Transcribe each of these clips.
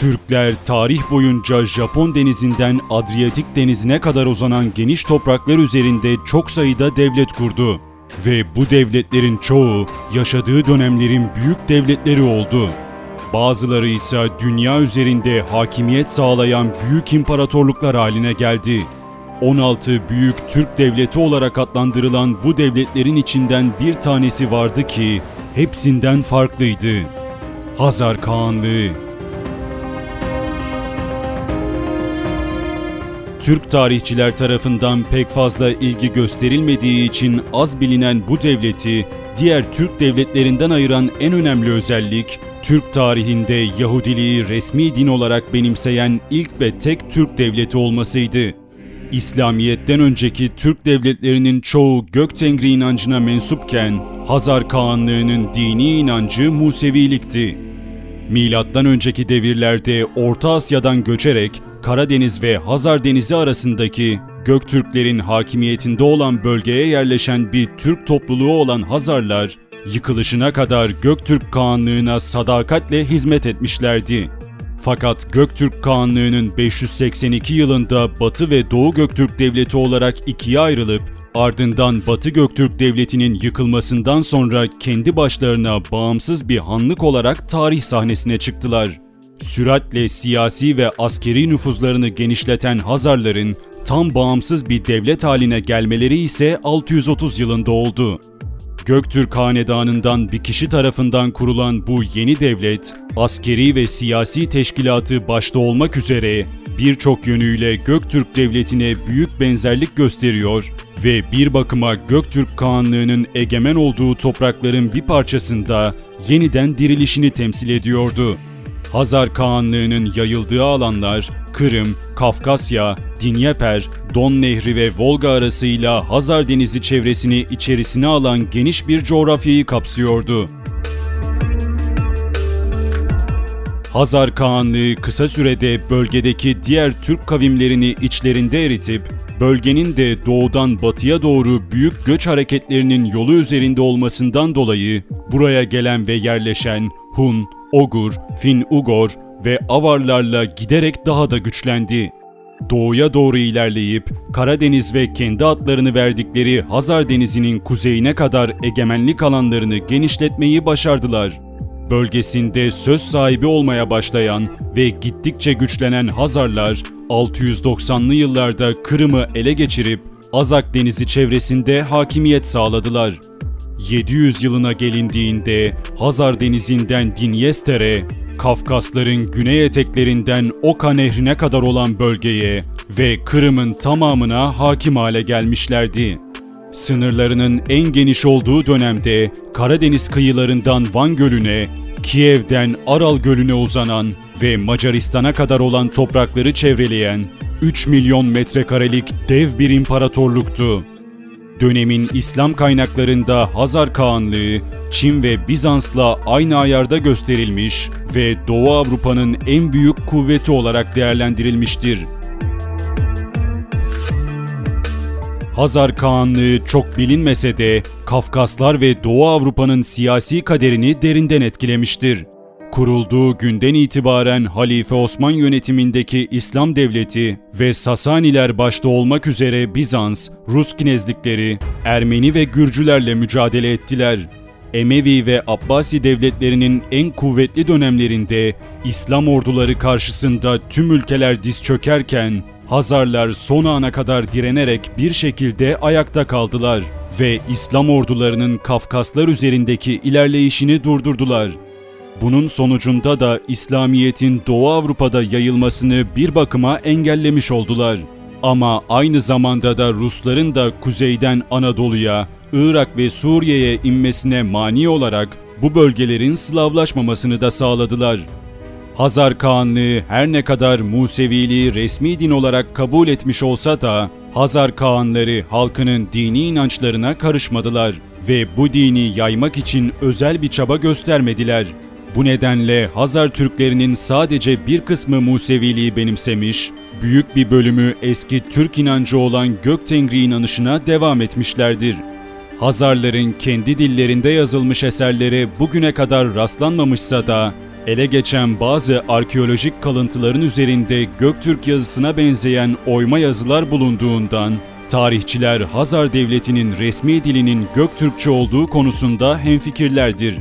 Türkler tarih boyunca Japon denizinden Adriyatik denizine kadar uzanan geniş topraklar üzerinde çok sayıda devlet kurdu. Ve bu devletlerin çoğu yaşadığı dönemlerin büyük devletleri oldu. Bazıları ise dünya üzerinde hakimiyet sağlayan büyük imparatorluklar haline geldi. 16 büyük Türk devleti olarak adlandırılan bu devletlerin içinden bir tanesi vardı ki hepsinden farklıydı. Hazar Kağanlığı Türk tarihçiler tarafından pek fazla ilgi gösterilmediği için az bilinen bu devleti diğer Türk devletlerinden ayıran en önemli özellik Türk tarihinde Yahudiliği resmi din olarak benimseyen ilk ve tek Türk devleti olmasıydı. İslamiyet'ten önceki Türk devletlerinin çoğu gök tengri inancına mensupken Hazar Kağanlığı'nın dini inancı Musevilikti. Milattan önceki devirlerde Orta Asya'dan göçerek Karadeniz ve Hazar Denizi arasındaki Göktürklerin hakimiyetinde olan bölgeye yerleşen bir Türk topluluğu olan Hazarlar, yıkılışına kadar Göktürk Kağanlığı'na sadakatle hizmet etmişlerdi. Fakat Göktürk Kağanlığı'nın 582 yılında Batı ve Doğu Göktürk Devleti olarak ikiye ayrılıp ardından Batı Göktürk Devleti'nin yıkılmasından sonra kendi başlarına bağımsız bir hanlık olarak tarih sahnesine çıktılar. Süratle siyasi ve askeri nüfuzlarını genişleten Hazarların tam bağımsız bir devlet haline gelmeleri ise 630 yılında oldu. Göktürk Hanedanı'ndan bir kişi tarafından kurulan bu yeni devlet, askeri ve siyasi teşkilatı başta olmak üzere birçok yönüyle Göktürk Devleti'ne büyük benzerlik gösteriyor ve bir bakıma Göktürk Kağanlığı'nın egemen olduğu toprakların bir parçasında yeniden dirilişini temsil ediyordu. Hazar Kağanlığı'nın yayıldığı alanlar Kırım, Kafkasya, Dinyeper, Don Nehri ve Volga arasıyla Hazar Denizi çevresini içerisine alan geniş bir coğrafyayı kapsıyordu. Hazar Kağanlığı kısa sürede bölgedeki diğer Türk kavimlerini içlerinde eritip, bölgenin de doğudan batıya doğru büyük göç hareketlerinin yolu üzerinde olmasından dolayı buraya gelen ve yerleşen Hun, Ogur, Fin-Ugor ve Avarlarla giderek daha da güçlendi. Doğuya doğru ilerleyip Karadeniz ve kendi adlarını verdikleri Hazar Denizi'nin kuzeyine kadar egemenlik alanlarını genişletmeyi başardılar. Bölgesinde söz sahibi olmaya başlayan ve gittikçe güçlenen Hazarlar 690'lı yıllarda Kırım'ı ele geçirip Azak Denizi çevresinde hakimiyet sağladılar. 700 yılına gelindiğinde Hazar Denizi'nden Dinyester'e, Kafkasların güney eteklerinden Oka Nehri'ne kadar olan bölgeye ve Kırım'ın tamamına hakim hale gelmişlerdi. Sınırlarının en geniş olduğu dönemde Karadeniz kıyılarından Van Gölü'ne, Kiev'den Aral Gölü'ne uzanan ve Macaristan'a kadar olan toprakları çevreleyen 3 milyon metrekarelik dev bir imparatorluktu. Dönemin İslam kaynaklarında Hazar Kağanlığı, Çin ve Bizans'la aynı ayarda gösterilmiş ve Doğu Avrupa'nın en büyük kuvveti olarak değerlendirilmiştir. Hazar Kağanlığı çok bilinmese de Kafkaslar ve Doğu Avrupa'nın siyasi kaderini derinden etkilemiştir. Kurulduğu günden itibaren Halife Osman yönetimindeki İslam Devleti ve Sasaniler başta olmak üzere Bizans, Rus kinezlikleri, Ermeni ve Gürcülerle mücadele ettiler. Emevi ve Abbasi devletlerinin en kuvvetli dönemlerinde İslam orduları karşısında tüm ülkeler diz çökerken Hazarlar son ana kadar direnerek bir şekilde ayakta kaldılar ve İslam ordularının Kafkaslar üzerindeki ilerleyişini durdurdular. Bunun sonucunda da İslamiyet'in Doğu Avrupa'da yayılmasını bir bakıma engellemiş oldular. Ama aynı zamanda da Rusların da kuzeyden Anadolu'ya, Irak ve Suriye'ye inmesine mani olarak bu bölgelerin Slavlaşmamasını da sağladılar. Hazar Kağanlığı her ne kadar Museviliği resmi din olarak kabul etmiş olsa da Hazar Kağanları halkının dini inançlarına karışmadılar ve bu dini yaymak için özel bir çaba göstermediler. Bu nedenle Hazar Türklerinin sadece bir kısmı Museviliği benimsemiş, büyük bir bölümü eski Türk inancı olan Göktengri inanışına devam etmişlerdir. Hazarların kendi dillerinde yazılmış eserlere bugüne kadar rastlanmamışsa da Ele geçen bazı arkeolojik kalıntıların üzerinde Göktürk yazısına benzeyen oyma yazılar bulunduğundan tarihçiler Hazar Devleti'nin resmi dilinin Göktürkçe olduğu konusunda hemfikirlerdir.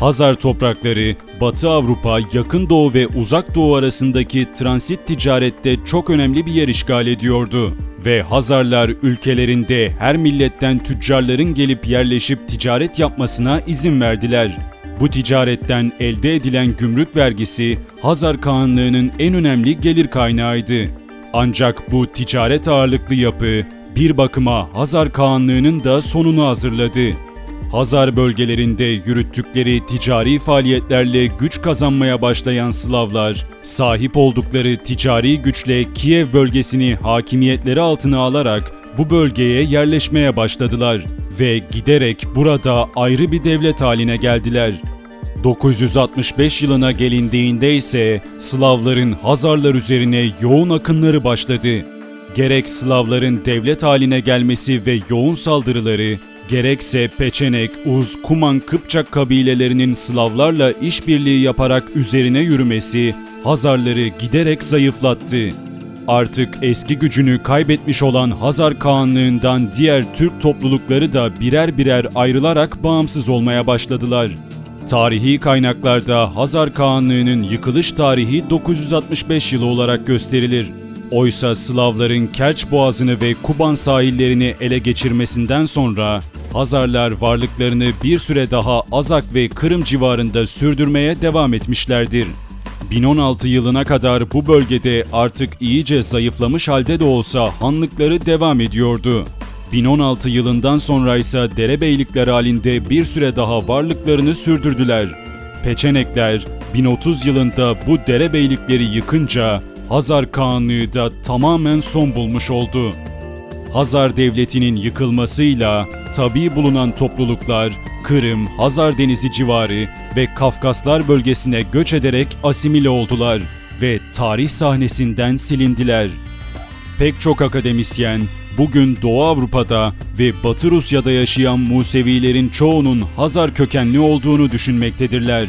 Hazar toprakları, Batı Avrupa, Yakın Doğu ve Uzak Doğu arasındaki transit ticarette çok önemli bir yer işgal ediyordu ve Hazarlar ülkelerinde her milletten tüccarların gelip yerleşip ticaret yapmasına izin verdiler. Bu ticaretten elde edilen gümrük vergisi Hazar Kağanlığı'nın en önemli gelir kaynağıydı. Ancak bu ticaret ağırlıklı yapı bir bakıma Hazar Kağanlığı'nın da sonunu hazırladı. Hazar bölgelerinde yürüttükleri ticari faaliyetlerle güç kazanmaya başlayan Slavlar, sahip oldukları ticari güçle Kiev bölgesini hakimiyetleri altına alarak bu bölgeye yerleşmeye başladılar ve giderek burada ayrı bir devlet haline geldiler. 965 yılına gelindiğinde ise Slavların Hazarlar üzerine yoğun akınları başladı. Gerek Slavların devlet haline gelmesi ve yoğun saldırıları, gerekse Peçenek, Uz, Kuman, Kıpçak kabilelerinin Slavlarla işbirliği yaparak üzerine yürümesi Hazarları giderek zayıflattı. Artık eski gücünü kaybetmiş olan Hazar Kağanlığından diğer Türk toplulukları da birer birer ayrılarak bağımsız olmaya başladılar. Tarihi kaynaklarda Hazar Kağanlığı'nın yıkılış tarihi 965 yılı olarak gösterilir. Oysa Slavların Kerç Boğazı'nı ve Kuban sahillerini ele geçirmesinden sonra Hazarlar varlıklarını bir süre daha Azak ve Kırım civarında sürdürmeye devam etmişlerdir. 1016 yılına kadar bu bölgede artık iyice zayıflamış halde de olsa hanlıkları devam ediyordu. 1016 yılından sonra ise derebeylikler halinde bir süre daha varlıklarını sürdürdüler. Peçenekler 1030 yılında bu derebeylikleri yıkınca Hazar Kağanlığı da tamamen son bulmuş oldu. Hazar Devleti'nin yıkılmasıyla tabi bulunan topluluklar Kırım, Hazar Denizi civarı ve Kafkaslar bölgesine göç ederek asimile oldular ve tarih sahnesinden silindiler. Pek çok akademisyen bugün Doğu Avrupa'da ve Batı Rusya'da yaşayan Musevilerin çoğunun Hazar kökenli olduğunu düşünmektedirler.